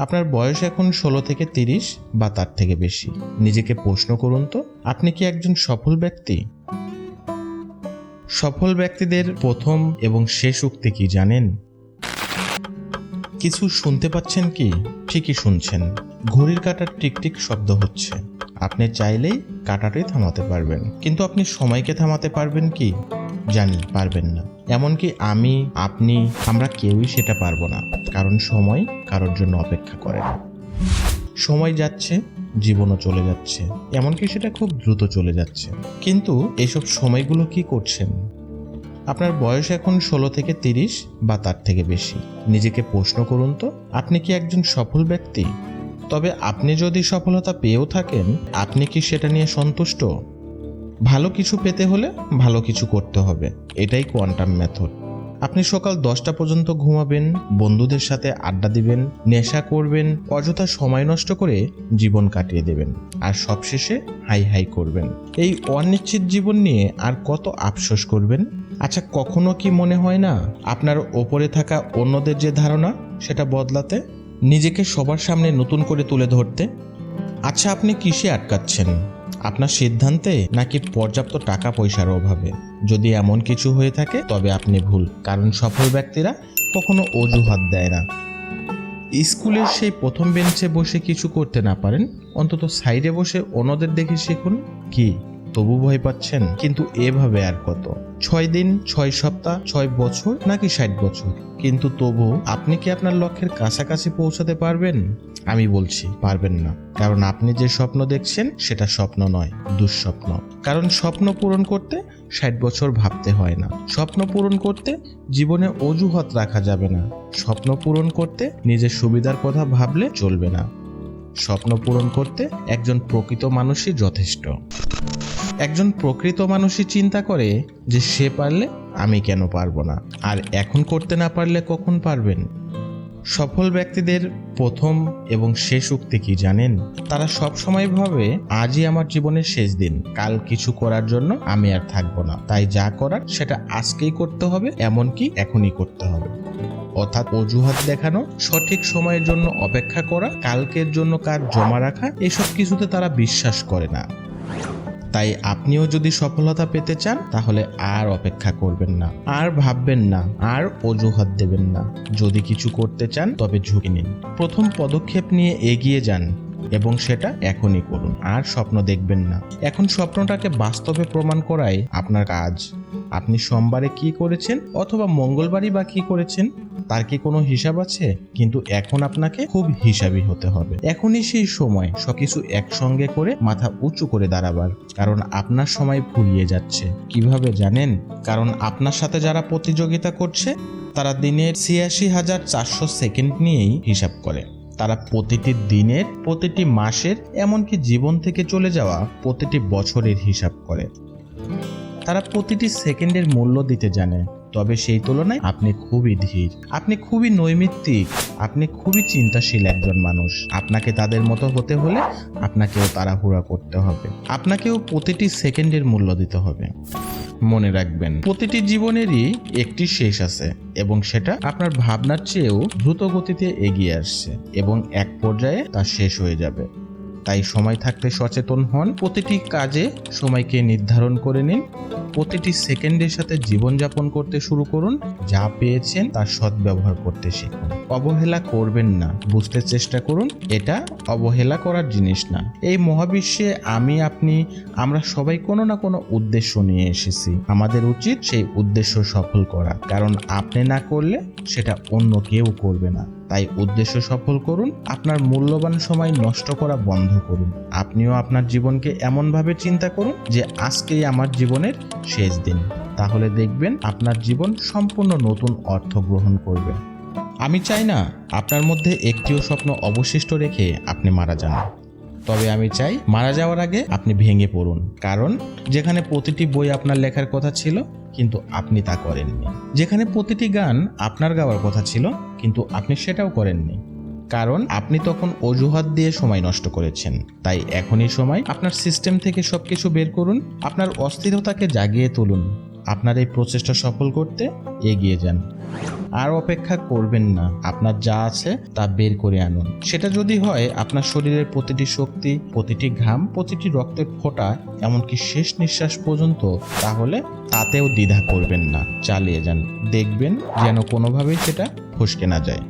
আপনার বয়স এখন ষোলো থেকে তিরিশ বা তার থেকে বেশি। নিজেকে প্রশ্ন করুন তো, আপনি কি একজন সফল ব্যক্তি? সফল ব্যক্তিদের প্রথম এবং শেষ উক্তি কি জানেন? কিছু শুনতে পাচ্ছেন কি? ঠিকই শুনছেন। ঘড়ির কাঁটার টিকটিক শব্দ হচ্ছে। আপনি চাইলেই কাঁটাটাই থামাতে পারবেন, কিন্তু আপনি সময়কে থামাতে পারবেন কি? জানি, পারবেন না। এমনকি আমি, আপনি, আমরা কেউই সেটা পারব না, কারণ সময় কারোর জন্য অপেক্ষা করে না। সময় যাচ্ছে, জীবনও চলে যাচ্ছে, এমনকি সেটা খুব দ্রুত চলে যাচ্ছে। কিন্তু এসব সময়গুলো কি করছেন? আপনার বয়স এখন ষোলো থেকে তিরিশ বা তার থেকে বেশি। নিজেকে প্রশ্ন করুন তো, আপনি কি একজন সফল ব্যক্তি? তবে আপনি যদি সফলতা পেয়েও থাকেন, আপনি কি সেটা নিয়ে সন্তুষ্ট? ভালো কিছু পেতে হলে ভালো কিছু করতে হবে। এটাই কোয়ান্টাম মেথড। আপনি সকাল দশটা পর্যন্ত ঘুমাবেন, বন্ধুদের সাথে আড্ডা দিবেন, নেশা করবেন, অযথা সময় নষ্ট করে জীবন কাটিয়ে দেবেন আর সবশেষে হাই হাই করবেন। এই অনিশ্চিত জীবন নিয়ে আর কত আফসোস করবেন? আচ্ছা কখনো কি মনে হয় না আপনার ওপরে থাকা অন্যদের যে ধারণা, সেটা বদলাতে? নিজেকে সবার সামনে নতুন করে তুলে ধরতে? আচ্ছা আপনি কিসে আটকাচ্ছেন? আপনার সিদ্ধান্তে নাকি পর্যাপ্ত টাকা পয়সার অভাবে? যদি এমন কিছু হয়ে থাকে, তবে আপনি ভুল, কারণ সফল ব্যক্তিরা কখনো অজুহাত দেয় না। স্কুলের সেই প্রথম বেঞ্চে বসে কিছু করতে না পারেন? অন্তত সাইডে বসে অন্যদের দেখে শিখুন। কি? তবু ভয় পাচ্ছেন? কিন্তু এভাবে আর কত? ছয় দিন, ছয় সপ্তাহ, ছয় বছর নাকি ষাট বছর? কিন্তু তবু আপনি কি আপনার লক্ষ্যের কাছাকাছি পৌঁছাতে পারবেন? আমি বলছি, পারবেন না। কারণ আপনি যে স্বপ্ন দেখছেন, সেটা স্বপ্ন নয়, দুঃস্বপ্ন। কারণ স্বপ্ন পূরণ করতে ষাট বছর ভাবতে হয় না। স্বপ্ন পূরণ করতে জীবনে অজুহাত রাখা যাবে না। স্বপ্ন পূরণ করতে নিজের সুবিধার কথা ভাবলে চলবে না। স্বপ্ন পূরণ করতে একজন প্রকৃত মানুষই যথেষ্ট। একজন প্রকৃত মানুষই চিন্তা করে যে সে পারলে আমি কেন পারব না? আর এখন করতে না পারলে কখন পারবেন? সফল ব্যক্তিদের প্রথম এবং শেষ উক্তি কি জানেন? তারা সব সময় ভাবে, আজই আমার জীবনের শেষ দিন। কাল কিছু করার জন্য আমি আর থাকব না। তাই যা করার সেটা আজকেই করতে হবে, এমনকি এখনই করতে হবে। অর্থাৎ অজুহাত দেখানো, সঠিক সময়ের জন্য অপেক্ষা করা, কালকের জন্য কাজ জমা রাখা, এসব কিছুতে তারা বিশ্বাস করে না। তাই আপনিও যদি সফলতা পেতে চান, তাহলে আর অপেক্ষা করবেন না, আর ভাববেন না, আর অজুহাত দেবেন না। যদি কিছু করতে চান, তবে ঝুঁকি নিন। প্রথম পদক্ষেপ নিয়ে এগিয়ে যান। এবং সেটা এখনই করুন, আর স্বপ্ন দেখবেন না। এখন স্বপ্নটাকে বাস্তবে প্রমাণ করাই আপনার কাজ। আপনি সোমবারে কি করেছেন অথবা মঙ্গলবারই বা কি করেছেন, তার কি কোনো হিসাব আছে? কিন্তু এখন আপনাকে খুব হিসাবি হতে হবে। এখনই সেই সময়, সবকিছু একসঙ্গে করে মাথা উঁচু করে দাঁড়াবার। কারণ আপনার সময় ফুরিয়ে যাচ্ছে। কীভাবে জানেন? কারণ আপনার সাথে যারা প্রতিযোগিতা করছে, তারা দিনের ছিয়াশি হাজার চারশো সেকেন্ড নিয়েই হিসাব করে। তারা প্রতিটি দিনের, প্রতিটি মাসের, এমনকি জীবন থেকে চলে যাওয়া প্রতিটি বছরের হিসাব করে। তারা প্রতিটি সেকেন্ডের মূল্য দিতে জানে, তবে সেই তুলনায় আপনি খুবই ধীর। আপনি খুবই নৈমিত্তিক, আপনি খুবই চিন্তাশীল একজন মানুষ। আপনাকে তাদের মতো হতে হলে আপনাকেও তাড়াহুড়া করতে হবে। আপনাকেও প্রতিটি সেকেন্ডের মূল্য দিতে হবে। মনে রাখবেন। প্রতিটি জীবনেরই একটি শেষ আছে এবং সেটা আপনার ভাবনার চেয়েও দ্রুত গতিতে এগিয়ে আসছে এবং এক পর্যায়ে তা শেষ হয়ে যাবে। তাই সময় থাকতে সচেতন হন। প্রতিটি কাজে সময়কে নির্ধারণ করে নিন। প্রতিটি সেকেন্ডের সাথে জীবনযাপন করতে শুরু করুন, যা পেয়েছেন তার সদ্ব্যবহার করতে শিখুন। অবহেলা করবেন না, বুঝতে চেষ্টা করুন, এটা অবহেলা করার জিনিস না। এই মহাবিশ্বে আমি, আপনি, আমরা সবাই কোনো না কোনো উদ্দেশ্য নিয়ে এসেছি। আমাদের উচিত সেই উদ্দেশ্য সফল করা, কারণ আপনি না করলে সেটা অন্য কেউ করবে না। তাই উদ্দেশ্য সফল করুন, আপনার মূল্যবান সময় নষ্ট করা বন্ধ করুন। আপনিও আপনার জীবনকে এমনভাবে চিন্তা করুন যে আজকেই আমার জীবনের শেষ দিন। তাহলে দেখবেন আপনার জীবন সম্পূর্ণ নতুন অর্থ গ্রহণ করবে। আমি চাই না আপনার মধ্যে একটিও স্বপ্ন অবশিষ্ট রেখে আপনি মারা যান। তবে আমি চাই মারা যাওয়ার আগে আপনি ভেঙে পড়ুন। কারণ যেখানে প্রতিটি বই আপনার লেখার কথা ছিল, কিন্তু আপনি তা করেননি। যেখানে প্রতিটি গান আপনার গাওয়ার কথা ছিল, কিন্তু আপনি সেটাও করেননি। কারণ আপনি তখন অজুহাত দিয়ে সময় নষ্ট করেছেন। তাই এখনই সময় আপনার সিস্টেম থেকে সবকিছু বের করুন, আপনার অস্থিরতাকে জাগিয়ে তুলুন। আপনার এই প্রচেষ্টা সফল করতে এগিয়ে যান। আর অপেক্ষা করবেন না, আপনার যা আছে তা বের করে আনুন। সেটা যদি হয়, আপনার শরীরের প্রতিটি শক্তি, প্রতিটি ঘাম, প্রতিটি রক্তের ফোঁটা, এমনকি শেষ নিঃশ্বাস পর্যন্ত, তাহলে তাতেও দ্বিধা করবেন না, চালিয়ে যান। দেখবেন যেন কোনোভাবেই সেটা ফসকে না যায়।